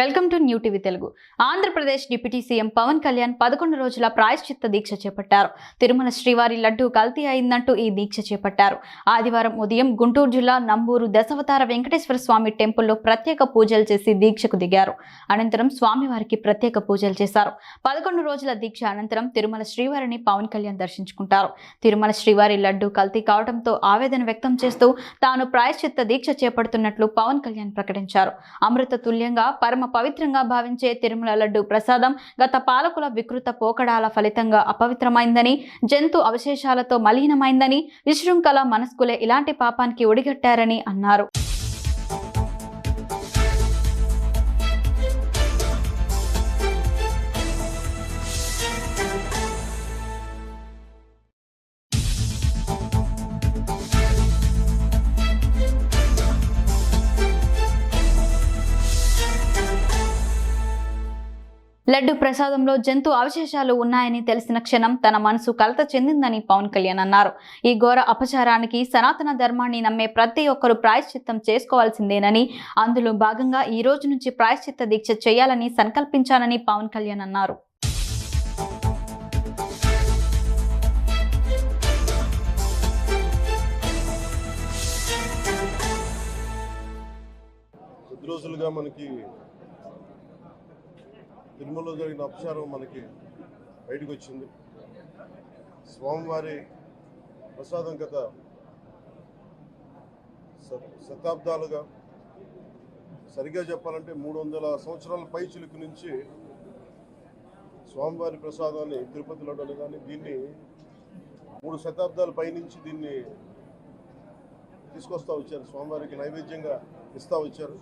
Welcome to new TV Telugu. Andhra Pradesh deputy CM Pawan Kalyan పదకొండు రోజుల ప్రాయశ్చిత్త దీక్ష చేపట్టారు. తిరుమల శ్రీవారి లడ్డు కల్తీ అయిందంటూ ఈ దీక్ష చేపట్టారు. ఆదివారం ఉదయం గుంటూరు జిల్లా నంబూరు దశవతార వెంకటేశ్వర స్వామి టెంపుల్లో ప్రత్యేక పూజలు చేసి దీక్షకు దిగారు. అనంతరం స్వామివారికి ప్రత్యేక పూజలు చేశారు. పదకొండు రోజుల దీక్ష అనంతరం తిరుమల శ్రీవారిని పవన్ కళ్యాణ్ దర్శించుకుంటారు. తిరుమల శ్రీవారి లడ్డు కల్తీ కావడంతో ఆవేదన వ్యక్తం చేస్తూ తాను ప్రాయశ్చిత్త దీక్ష చేపడుతున్నట్లు పవన్ కళ్యాణ్ ప్రకటించారు. అమృత తుల్యంగా పరమ పవిత్రంగా భావించే తిరుమల లడ్డు ప్రసాదం గత పాలకుల వికృత పోకడాల ఫలితంగా అపవిత్రమైందని జంతు అవశేషాలతో మలినమైందని విశృంఖల మనస్కులే ఇలాంటి పాపానికి ఒడిగట్టారని అన్నారు. లడ్డు ప్రసాదంలో జంతు అవశేషాలు ఉన్నాయని తెలిసిన క్షణం తన మనసు కలత చెందిందని పవన్ కళ్యాణ్ అన్నారు. ఈ ఘోర అపచారానికి సనాతన ధర్మాన్ని నమ్మే ప్రతి ఒక్కరూ ప్రాయశ్చిత్తం చేసుకోవాల్సిందేనని అందులో భాగంగా ఈ రోజు నుంచి ప్రాయశ్చిత్త దీక్ష చేయాలని సంకల్పించానని పవన్ కళ్యాణ్ అన్నారు. రోజులుగా మనకి తిరుమలలో జరిగిన అపచారం మనకి బయటకు వచ్చింది స్వామివారి ప్రసాదం గత శతాబ్దాలుగా సరిగ్గా చెప్పాలంటే మూడు వందల సంవత్సరాల పై చిలుకు నుంచి స్వామివారి ప్రసాదాన్ని తిరుపతి లడ్డూలు కానీ దీన్ని మూడు శతాబ్దాల పైనుంచి దీన్ని తీసుకొస్తా వచ్చారు. స్వామివారికి నైవేద్యంగా ఇస్తా వచ్చారు.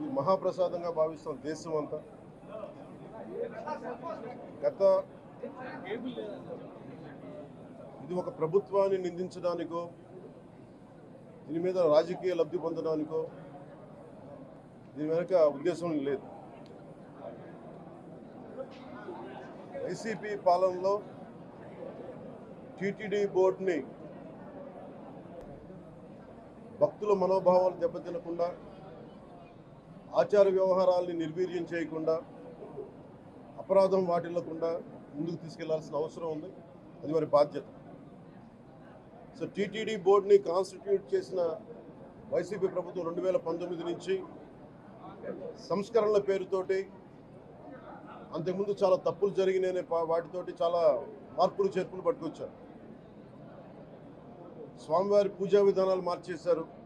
ఇది మహాప్రసాదంగా భావిస్తాం దేశం అంతా. గత ఇది ఒక ప్రభుత్వాన్ని నిందించడానికో దీని మీద రాజకీయ లబ్ధి పొందడానికో దీని వెనక ఉద్దేశం లేదు. వైసీపీ పాలనలో టీటీడీ బోర్డుని భక్తుల మనోభావాలు దెబ్బతినకుండా ఆచార వ్యవహారాల్ని నిర్వీర్యం చేయకుండా అపరాధం వాటిల్లకుండా ముందుకు తీసుకెళ్ళాల్సిన అవసరం ఉంది. అది వారి బాధ్యత. సో టీటీడీ బోర్డుని కాన్స్టిట్యూట్ చేసిన వైసీపీ ప్రభుత్వం రెండు వేల పంతొమ్మిది నుంచి సంస్కరణల పేరుతోటి అంతకుముందు చాలా తప్పులు జరిగినాయనే వాటితోటి చాలా మార్పులు చేర్పులు పట్టుకొచ్చారు. స్వామివారి పూజా విధానాలు మార్చేశారు.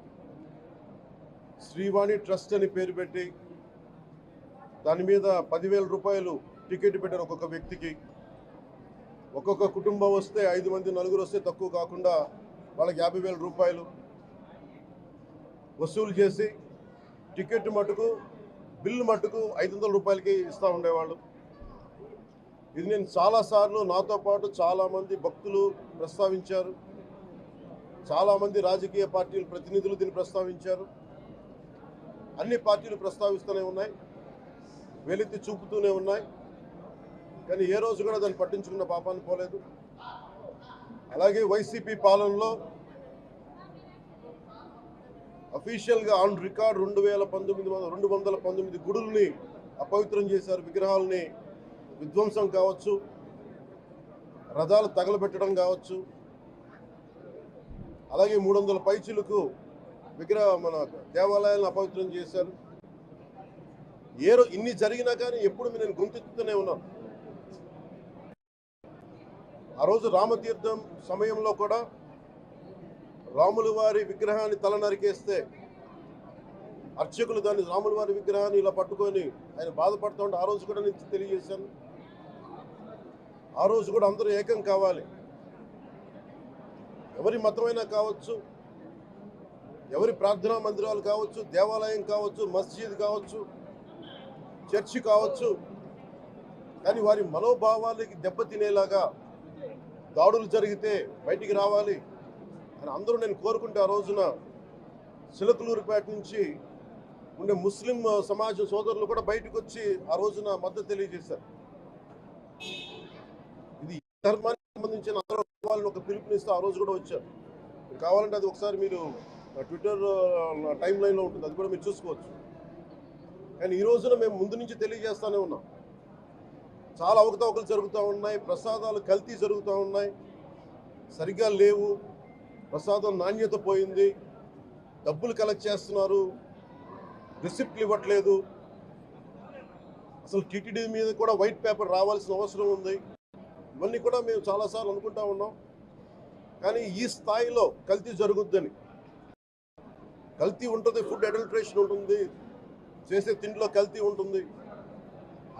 శ్రీవాణి ట్రస్ట్ అని పేరు పెట్టి దాని మీద పదివేల రూపాయలు టికెట్ పెట్టారు ఒక్కొక్క వ్యక్తికి. ఒక్కొక్క కుటుంబం వస్తే ఐదు మంది నలుగురు వస్తే తక్కువ కాకుండా వాళ్ళకి యాభై వేల రూపాయలు వసూలు చేసి టికెట్ మటుకు బిల్లు మటుకు ఐదు వందల రూపాయలకి ఇస్తూ ఉండేవాళ్ళు. ఇది నేను చాలాసార్లు నాతో పాటు చాలామంది భక్తులు ప్రస్తావించారు. చాలామంది రాజకీయ పార్టీల ప్రతినిధులు దీన్ని ప్రస్తావించారు. అన్ని పార్టీలు ప్రస్తావిస్తూనే ఉన్నాయి వెలితి చూపుతూనే ఉన్నాయి. కానీ ఏ రోజు కూడా దాన్ని పట్టించుకున్న పాపాన్ని పోలేదు. అలాగే వైసీపీ పాలనలో అఫీషియల్గా ఆన్ రికార్డ్ రెండు వేల పంతొమ్మిది వందల రెండు వందల పంతొమ్మిది గుడుల్ని అపవిత్రం చేశారు విగ్రహాలని విధ్వంసం కావచ్చు రథాలు తగలబెట్టడం కావచ్చు. అలాగే మూడు వందల పైచీలకు విగ్రహ మన దేవాలయాలను అపవిత్రం చేశారు. ఏ రో ఇన్ని జరిగినా కానీ ఎప్పుడు నేను గొంతెత్తుతూనే ఉన్నాను ఆ రోజు రామతీర్థం సమయంలో కూడా రాముల వారి విగ్రహాన్ని తల నరికేస్తే అర్చకులు దాన్ని రాముల వారి విగ్రహాన్ని ఇలా పట్టుకొని ఆయన బాధపడుతూ ఉంటే ఆ రోజు కూడా నేను తెలియజేశాను. ఆ రోజు కూడా అందరూ ఏకం కావాలి. ఎవరి మతమైనా కావచ్చు ఎవరి ప్రార్థనా మందిరాలు కావచ్చు దేవాలయం కావచ్చు మస్జిద్ కావచ్చు చర్చి కావచ్చు కానీ వారి మనోభావాలకి దెబ్బతినేలాగా దాడులు జరిగితే బయటికి రావాలి అని అందరూ నేను కోరుకుంటే ఆ రోజున సిలకలూరుపేట నుంచి ఉండే ముస్లిం సమాజ సోదరులు కూడా బయటకు వచ్చి ఆ రోజున మద్దతు తెలియజేశారు. ఇది ధర్మానికి సంబంధించిన అందరూ వాళ్ళని ఒక పిలుపునిస్తూ ఆ రోజు కూడా వచ్చారు. కావాలంటే అది ఒకసారి మీరు ట్విట్టర్ టైం లైన్లో ఉంటుంది. అది కూడా మీరు చూసుకోవచ్చు. కానీ ఈ రోజున మేము ముందు నుంచి తెలియజేస్తూనే ఉన్నాం. చాలా అవకతవకలు జరుగుతూ ఉన్నాయి. ప్రసాదాలు కల్తీ జరుగుతూ ఉన్నాయి. సరిగ్గా లేవు. ప్రసాదం నాణ్యత పోయింది. డబ్బులు కలెక్ట్ చేస్తున్నారు. రిసిప్ట్లు ఇవ్వట్లేదు. అసలు టీటీడీ మీద కూడా వైట్ పేపర్ రావాల్సిన అవసరం ఉంది. ఇవన్నీ కూడా మేము చాలాసార్లు అనుకుంటా ఉన్నాం. కానీ ఈ స్థాయిలో కల్తీ జరుగుద్దని కల్తీ ఉంటుంది ఫుడ్ అడల్ట్రేషన్ ఉంటుంది చేసే తిండిలో కల్తీ ఉంటుంది.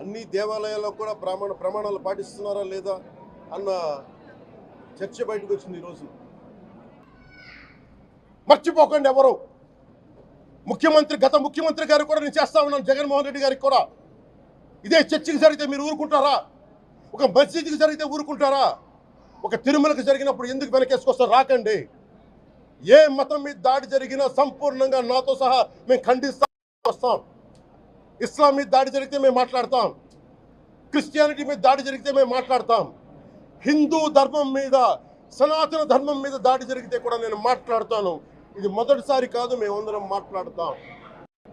అన్ని దేవాలయాల్లో కూడా ప్రమాణ ప్రమాణాలు పాటిస్తున్నారా లేదా అన్న చర్చ బయటకు వచ్చింది ఈరోజు. మర్చిపోకండి ఎవరు. ముఖ్యమంత్రి గత ముఖ్యమంత్రి గారు కూడా నేను చేస్తా ఉన్నాను జగన్మోహన్ రెడ్డి గారికి కూడా. ఇదే చర్చకి జరిగితే మీరు ఊరుకుంటారా? ఒక మసీదుకి జరిగితే ఊరుకుంటారా? ఒక తిరుమలకి జరిగినప్పుడు ఎందుకు వెనకేసుకొస్తారు? రాకండి. ఏ మతం మీద దాడి జరిగినా సంపూర్ణంగా నాతో సహా మేము ఖండిస్తాం వస్తాం. ఇస్లాం మీద దాడి జరిగితే మేము మాట్లాడతాం. క్రిస్టియానిటీ మీద దాడి జరిగితే మేము మాట్లాడతాం. హిందూ ధర్మం మీద సనాతన ధర్మం మీద దాడి జరిగితే కూడా నేను మాట్లాడతాను. ఇది మొదటిసారి కాదు మేమందరం మాట్లాడతాం.